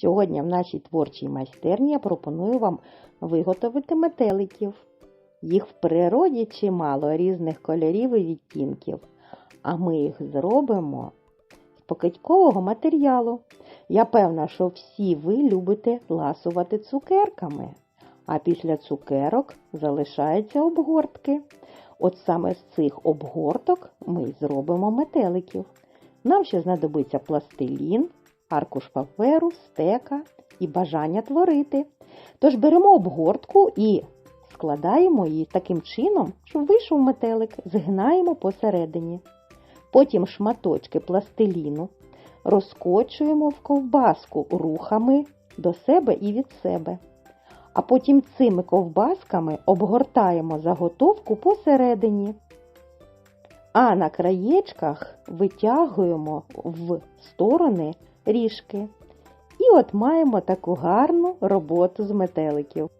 Сьогодні в нашій творчій майстерні я пропоную вам виготовити метеликів. Їх в природі чимало різних кольорів і відтінків, а ми їх зробимо з покидькового матеріалу. Я певна, що всі ви любите ласувати цукерками, а після цукерок залишаються обгортки. От саме з цих обгорток ми зробимо метеликів. Нам ще знадобиться пластилін, аркуш паперу, стека і бажання творити. Тож беремо обгортку і складаємо її таким чином, щоб вийшов метелик, згинаємо посередині. Потім шматочки пластиліну розкочуємо в ковбаску рухами до себе і від себе. А потім цими ковбасками обгортаємо заготовку посередині. А на краєчках витягуємо в сторони ріжки. І от маємо таку гарну роботу з метеликів.